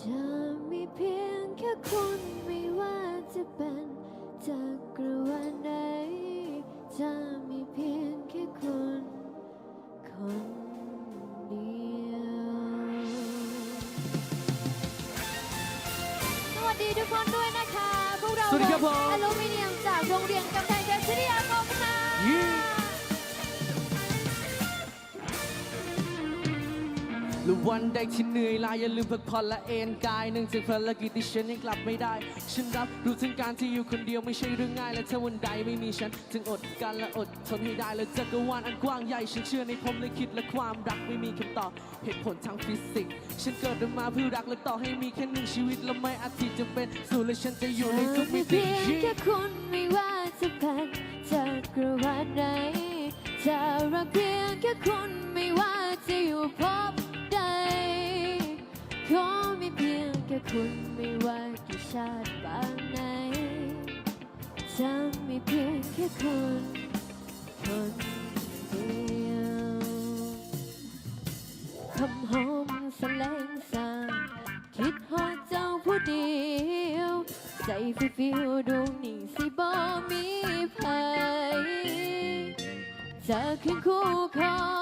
จะมีเพียงแค่คุณไม่ว่าจะเป็นจักรวาลใดจะมีเพียงแค่คุณคนเดียว สวัสดีทุกคนด้วยนะคะ พวกเราสวัสดีครับผม อลูมิเนียมจากโรงเรียนกำแพงเพชรวิทยาคมค่ะ หรือวันใดที่เหนื่อยล้าอย่าลืมพักผ่อนและเอนกายเนื่องจากภารกิจที่ฉันยังกลับไม่ได้ ฉันรับรู้ถึงการที่อยู่คนเดียวไม่ใช่เรื่องง่าย และถ้าวันใดไม่มีฉันจึงอดกันและอดทนให้ได้ และจักรวาลอันกว้างใหญ่ฉันเชื่อในพรหมลิขิตและความรักไม่มีคำตอบเหตุผลทางฟิสิกส์ฉันเกิดมาเพื่อรักและต่อให้มีแค่หนึ่งชีวิตและไม่อาจที่จะเป็นสู่และฉันจะอยู่ในทุกมิติ เพียงแค่คุณไม่ว่าจะเป็นจักรวาลไหนจะรักเพียงแค่คุณไม่ว่าจะอยู่พบ ขอมีเพียงแค่คุณไม่ว่ากี่ชาติปางไหนจะมีเพียงแค่คุณคนเดียวคำหอมแสลงสาคิดฮอดเจ้าผู้เดียว ใจฟิวฟิวดวงนี้สิบ่มีภัยจะขึ้นคู่ขอ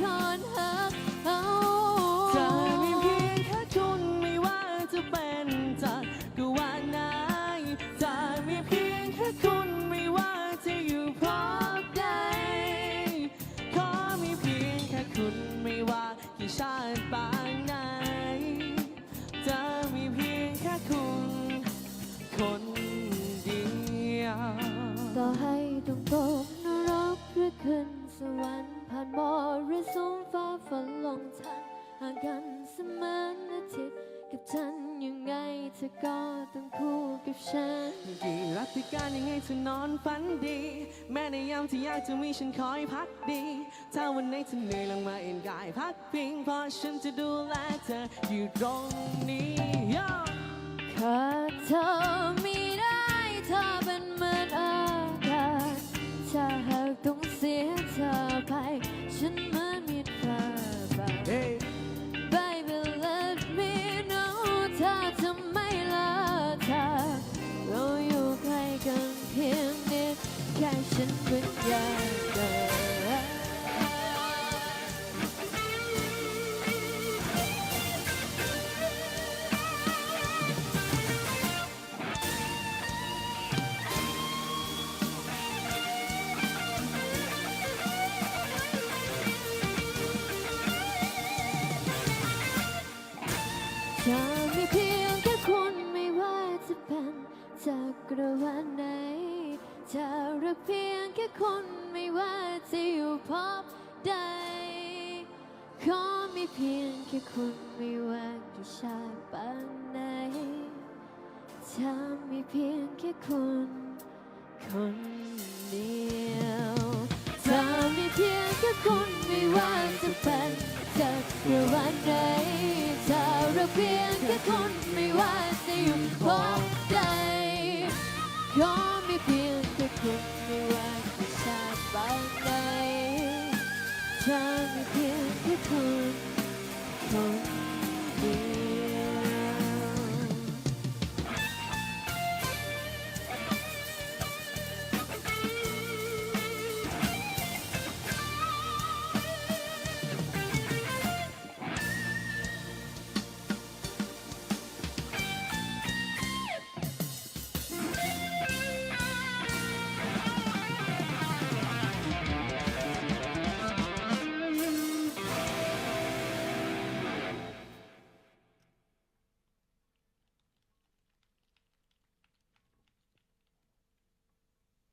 ทานฮักเอาจะมีเพียงแค่คุณไม่ว่าจะเป็นจากกวาไหนจะมีเพียงแค่คุณไม่ว่าจะอยู่พบใดขอมีเพียงแค่คุณไม่ว่ากี่ชาติปางไหนจะมีเพียงแค่คุณคน สวรรค์ผ่านมรสุมฟ้าฝนลงทันห่างกันเสมออาทิตย์กับฉันยังไงเธอก็ต้องคู่กับฉันกี่รัติการยังไงเธอนอนฝันดี แม้ในยามที่ยากจะมีฉันคอยพักดี ถ้าวันไหนเธอเหนื่อยลงมาเอ็นกายพักพิงเพราะฉันจะดูแลเธออยู่ตรงนี้ Yo! ขาดเธอไม่ได้เธอเป็น เป็นอยากมีเพียงแค่คุณไม่ว่าจะเป็นจักรวาลไหน จะรักเพียงแค่คุณไม่ว่าจะอยู่พบใด ขอมีเพียงแค่คุณไม่ว่ากี่ชาติปางไหนจะมีเพียงแค่คุณคนเดียวจะมีเพียงแค่คุณไม่ว่าจะเป็นจักรวาลไหนจะรักเพียงแค่คุณไม่ว่าจะอยู่พบใด ขอมีเพียงแค่คุณไม่ว่า